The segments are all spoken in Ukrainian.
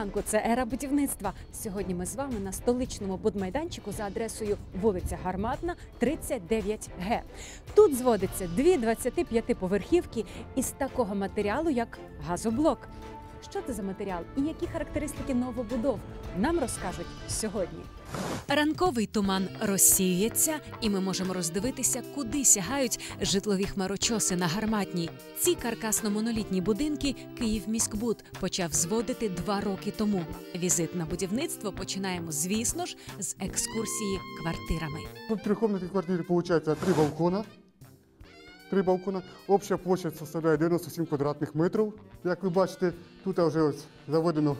ранку. Це ера будівництва. Сьогодні ми з вами на столичному будмайданчику за адресою вулиця Гарматна, 39Г. Тут зводиться дві 25-поверхівки із такого матеріалу, як газоблок. Що це за матеріал і які характеристики новобудов нам розкажуть сьогодні. Ранковий туман розсіюється, і ми можемо роздивитися, куди сягають житлові хмарочоси на гарматній. Ці каркасно-монолітні будинки Київміськбуд почав зводити два роки тому. Візит на будівництво починаємо, звісно ж, з екскурсії квартирами. Тут в трехкомнатной квартире получается три балкона. Три балкона. Обща площадь составляє 97 квадратних метрів. Як ви бачите, тут вже ось заведено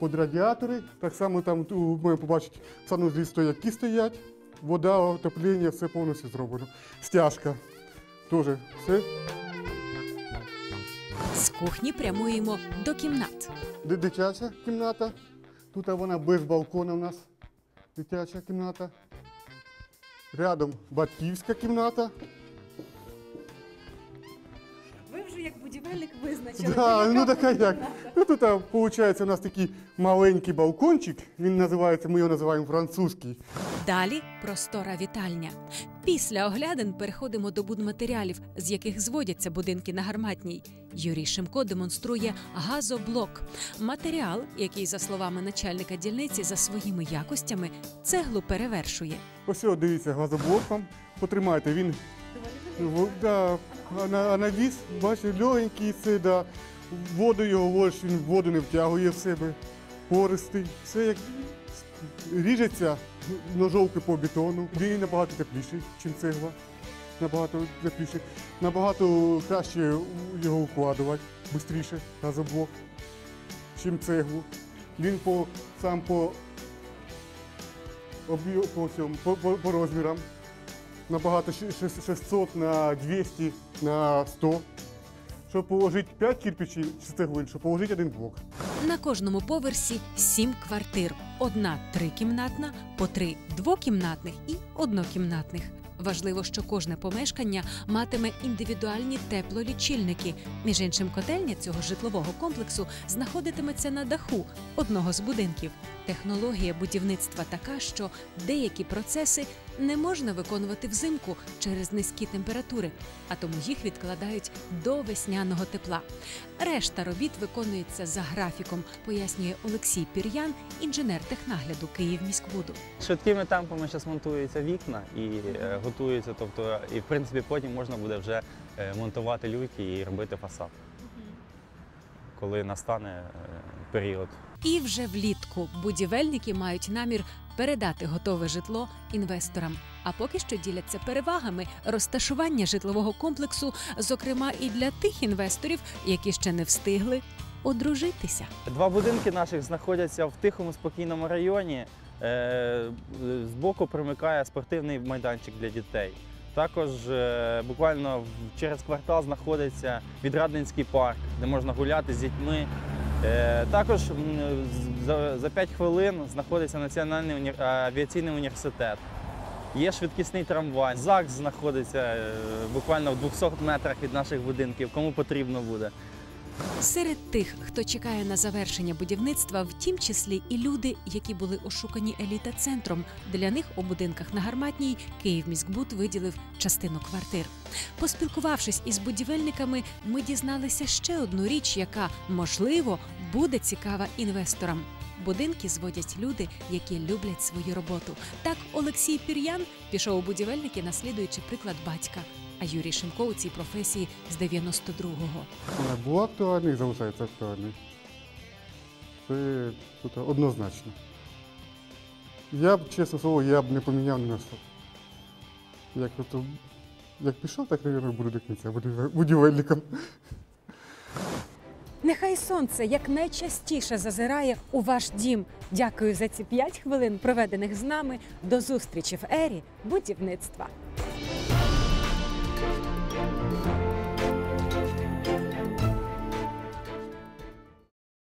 під радіатори. Так само там побачити, в санузлі стояки стоять. Вода, отоплення, все повністю зроблено. Стяжка. Теж все. З кухні прямуємо до кімнат. Ди- Дитяча кімната. Тут вона без балкона у нас. Дитяча кімната. Рядом батьківська кімната. Вже визначили. Да, ну така як. Ну тут виходить у нас такий маленький балкончик. Він називається, ми його називаємо французький. Далі простора вітальня. Після оглядин переходимо до будматеріалів, з яких зводяться будинки на гарматній. Юрій Шимко демонструє газоблок. Матеріал, який, за словами начальника дільниці, за своїми якостями цеглу перевершує. Ось о, дивіться, газоблок вам. Потримайте, він в- да, а на- а навіс, легенький, це да. Воду його вводиш, він воду не втягує в себе. Пористий. Все як ріжеться ножовки по бетону. Він набагато тепліший, ніж цегла. Набагато тепліший. Набагато краще його укладувати, швидше газоблок, ніж цеглу. Він по, сам по, об'ю- по, цьому, по, по, по розмірам набагато щ- щ- 600 на 200 на 100. Щоб положити 5 кирпичів чи цеглин, щоб положити один блок. На кожному поверсі сім квартир: одна трикімнатна, по три двокімнатних і однокімнатних. Важливо, що кожне помешкання матиме індивідуальні теплолічильники. Між іншим, котельня цього житлового комплексу знаходитиметься на даху одного з будинків. Технологія будівництва така, що деякі процеси не можна виконувати взимку через низькі температури, а тому їх відкладають до весняного тепла. Решта робіт виконується за графіком, пояснює Олексій Пір'ян, інженер технагляду Київміськбуду. Швидкими темпами зараз монтуються вікна і е, готуються, тобто, і в принципі потім можна буде вже е, монтувати люки і робити фасад, коли настане е, період. І вже влітку будівельники мають намір передати готове житло інвесторам. А поки що діляться перевагами розташування житлового комплексу, зокрема і для тих інвесторів, які ще не встигли одружитися. Два будинки наших знаходяться в тихому спокійному районі. Е, Збоку примикає спортивний майданчик для дітей. Також е, буквально через квартал знаходиться відрадницький парк, де можна гуляти з дітьми. Е, Також за, за 5 хвилин знаходиться Національний авіаційний університет. Є швидкісний трамвай. ЗАГС знаходиться е, буквально в 200 метрах від наших будинків, кому потрібно буде. Серед тих, хто чекає на завершення будівництва, в тім числі і люди, які були ошукані еліта центром. Для них у будинках на Гарматній Київміськбуд виділив частину квартир. Поспілкувавшись із будівельниками, ми дізналися ще одну річ, яка можливо буде цікава інвесторам. Будинки зводять люди, які люблять свою роботу. Так Олексій Пір'ян пішов у будівельники, наслідуючи приклад батька. А Юрій Шимко у цій професії з 92-го. Вона була актуальна і залишається актуальною. Це тут однозначно. Я б, чесно слово, я б не поміняв ні на що. Як, от, як пішов, так, мабуть, буду до кінця будівель- будівельником. Нехай сонце якнайчастіше зазирає у ваш дім. Дякую за ці 5 хвилин, проведених з нами. До зустрічі в ері будівництва. Thank you.